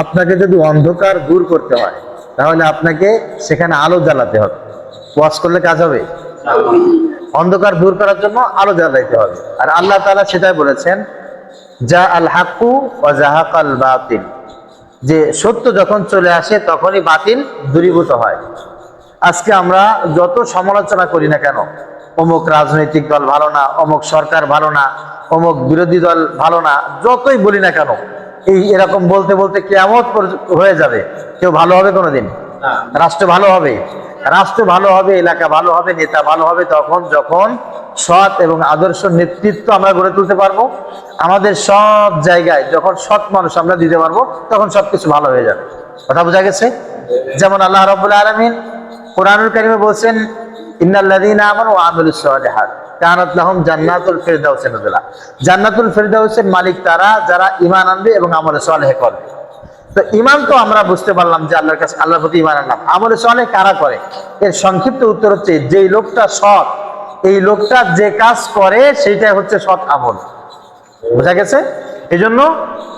আপনাকে যদি অন্ধকার দূর করতে হয়, তাহলে আপনাকে সেখানে আলো জ্বালাতে হবে। ওয়াশ করলে কাজ হবে? অন্ধকার দূর করার জন্য আলো জ্বালাইতে হবে। আর আল্লাহ তাআলা সেটাই বলেছেন, যা আল হাক্কু ও জাহাক আল বাতিল। যে সত্য যখন চলে আসে, তখনই বাতিল দূরীভূত হয়। আজকে আমরা যত সমালোচনা করি না কেন, অমুক রাজনৈতিক দল ভালো না, অমুক সরকার ভালো না, অমুক বিরোধী দল ভালো না, যতই বলি না কেন এই এরকম বলতে বলতে কেমন হয়ে যাবে। কেউ ভালো হবে কোনোদিন? রাষ্ট্র ভালো হবে? রাষ্ট্র ভালো হবে এলাকা ভালো হবে নেতা ভালো হবে তখন যখন সৎ এবং আদর্শ নেতৃত্ব আমরা গড়ে তুলতে পারব আমাদের সব জায়গায় যখন সৎ মানুষ আমরা দিতে পারব তখন সবকিছু ভালো হয়ে যাবে। কথা বোঝা গেছে? যেমন আল্লাহ রবুল্লা আলমিন কোরআনুল কারিমে বলছেন ইন্নাল্লাযীনা আমানু ওয়া আমিলুস সালিহাত। কানাত লাহুম জান্নাতুল ফিরদাউস নুজুলা জান্নাতুল ফিরদাউসের মালিক তারা, যারা ঈমান আনবে এবং আমলে সালেহ করবে। তো ঈমান তো আমরা বুঝতে পারলাম যে আল্লাহর কাছে আল্লাহর প্রতি ঈমান আনলাম। আমলে সালেহ কারা করে? এর সংক্ষিপ্ত উত্তর হচ্ছে, যেই লোকটা সৎ, এই লোকটা যে কাজ করে সেইটাই হচ্ছে সৎ আমল। বোঝা গেছে? এই জন্য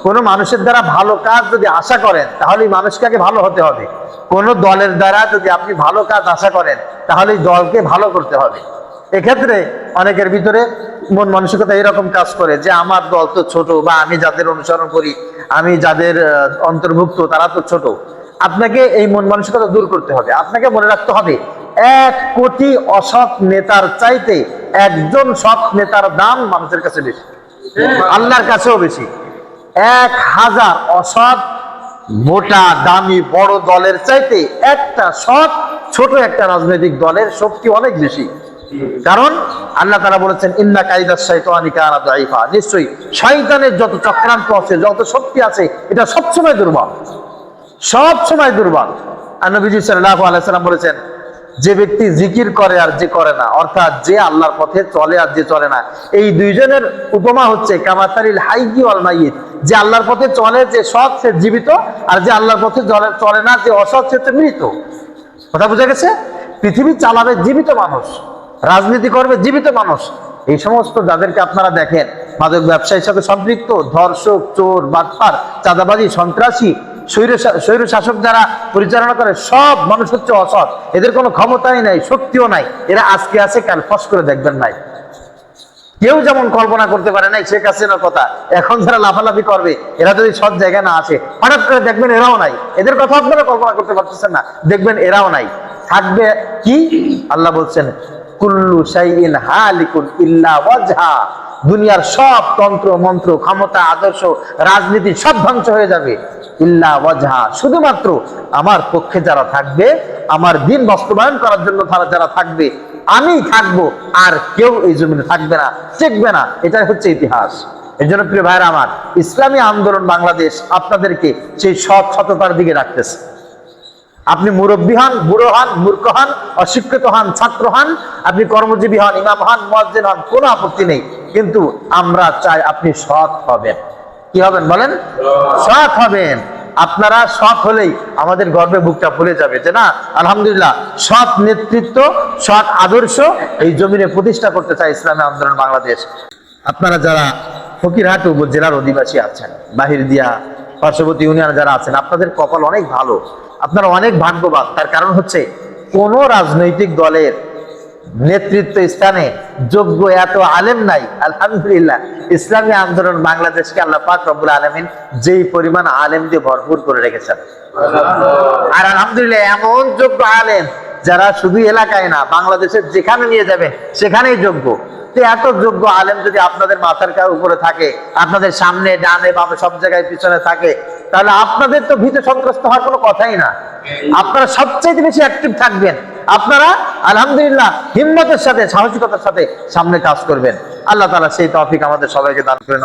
কোনো মানুষের দ্বারা ভালো কাজ যদি আশা করেন তাহলে এই মানুষকে আগে ভালো হতে হবে। কোন দলের দ্বারা যদি আপনি ভালো কাজ আশা করেন তাহলে দলকে ভালো করতে হবে। এক্ষেত্রে অনেকের ভিতরে মন মানসিকতা এরকম কাজ করে যে, আমার দল তো ছোট বা আমি যাদের অনুসরণ করি, আমি যাদের অন্তর্ভুক্ত, তারা তো ছোট। আপনাকে এই মন মানসিকতা দূর করতে হবে। আপনাকে মনে রাখতে হবে, এক কোটি অসৎ নেতার চাইতে একজন সৎ নেতার দাম মানুষের কাছে বেশি, আল্লাহর কাছেও বেশি। এক হাজার অসৎ মোটা, দামি, বড় দলের চাইতে একটা সৎ, ছোট একটা রাজনৈতিক দলের শক্তি অনেক বেশি। কারণ আল্লাহ তারা বলেছেন, ইন্না কাইদার শৈতানি কানা দাইফা নিশ্চয়ই শয়তানের যত চক্রান্ত আছে, যত শক্তি আছে, এটা সবসময় দুর্বল। সব সময় দুর্বল। আর নবীজি সাল্লাল্লাহু আলাহিসাল্লাম বলেছেন, যে ব্যক্তি জিকির করে আর যে করে না, অর্থাৎ যে আল্লাহর পথে চলে আর যে চলে না। এই দুইজনের উপমা হচ্ছে, কামাতারিল হাইগি ওয়াল মাইয়িত। যে আল্লাহর পথে চলে, যে সৎ, সে জীবিত, আর যে আল্লাহর পথে চলে চলে না, যে অসৎ, সে মৃত। কথা বোঝা গেছে? পৃথিবী চালাবে জীবিত মানুষ। রাজনীতি করবে জীবিত মানুষ। এই সমস্ত যাদেরকে আপনারা দেখেন, মাদক ব্যবসায়ীর সাথে সম্পৃক্ত, ধর্ষক, চোর, বাটপার, চাঁদাবাজি, সন্ত্রাসী, স্বৈর শাসক যারা পরিচালনা করে, সব মানুষ হচ্ছে অসৎ। এদের কোনো ক্ষমতাই নাই, শক্তিও নাই। এরা আজকে আছে, কাল ফস করে দেখবেন নাই কেউ যেমন কল্পনা করতে পারে নাই, শেখ হাসিনার কথা। এখন যারা লাফালাফি করবে, এরা যদি সৎ জায়গায় না আসে, হঠাৎ করে দেখবেন এরাও নাই। এদের কথা আপনারা কল্পনা করতে পারতেছেন না, দেখবেন এরাও নাই। থাকবে কি? আল্লাহ বলছেন দুনিয়ার সব তন্ত্র, মন্ত্র, ক্ষমতা, আদর্শ, রাজনীতি সব ধ্বংস হয়ে যাবে। ইল্লা ওয়াজহা। শুধুমাত্র আমার পক্ষে যারা থাকবে, আমার দিন বাস্তবায়ন করার জন্য তারা যারা থাকবে আমি থাকব, আর কেউ এই জমিনে থাকবে না, টিকবে না। এটাই হচ্ছে ইতিহাস। এর জন্য প্রিয় ভাইরা আমার, ইসলামী আন্দোলন বাংলাদেশ আপনাদেরকে সেই সৎ সততার দিকে রাখতেছে। আপনি মুরব্বী হন, বুড়ো হন, মূর্খ হন, অশিক্ষিত হন, ছাত্র হন, আপনি কর্মজীবী হন, ইমাম হন মসজিদ হন, কোনো আপত্তি নেই। কিন্তু আমরা চাই আপনি সৎ হবেন। কি হবেন বলেন? সৎ হবেন। আপনারা সৎ হলেই আমাদের গর্বে বুকটা ফুলে যাবে, যে না, আলহামদুলিল্লাহ, সৎ নেতৃত্ব, সৎ আদর্শ এই জমিনে প্রতিষ্ঠা করতে চায় ইসলামী আন্দোলন বাংলাদেশ। আপনারা যারা ফকিরহাট উপজেলার অধিবাসী আছেন, বাহির দিয়া পার্শ্ববর্তী ইউনিয়ন যারা আছেন, আপনাদের কপাল অনেক ভালো। আপনারা অনেক ভাগ্যবান। তার কারণ হচ্ছে, কোন রাজনৈতিক দলের নেতৃত্ব স্থানে যোগ্য এত আলেম নাই। আলহামদুলিল্লাহ, ইসলামী আন্দোলন বাংলাদেশকে আল্লাহ পাক রব্বুল আলমিন যেই পরিমাণ আলেম দিয়ে ভরপুর করে রেখেছেন। আর আলহামদুলিল্লাহ, এমন যোগ্য আলেম যারা শুধু এলাকায় না, বাংলাদেশের যেখানে নিয়ে যাবে, সেখানেই যোগ্য। তো এত যোগ্য আলেম যদি আপনাদের মাথার কা- উপরে থাকে, আপনাদের সামনে, ডানে, বামে, সব জায়গায় পিছনে থাকে, তাহলে আপনাদের তো ভীত সন্ত্রস্ত হওয়ার কোনো কথাই না। আপনারা সবচেয়ে বেশি অ্যাক্টিভ থাকবেন। আপনারা, আলহামদুলিল্লাহ, হিম্মতের সাথে, সাহসিকতার সাথে সামনে কাজ করবেন। আল্লাহ তালা সেই তৌফিক আমাদের সবাইকে দান করেন।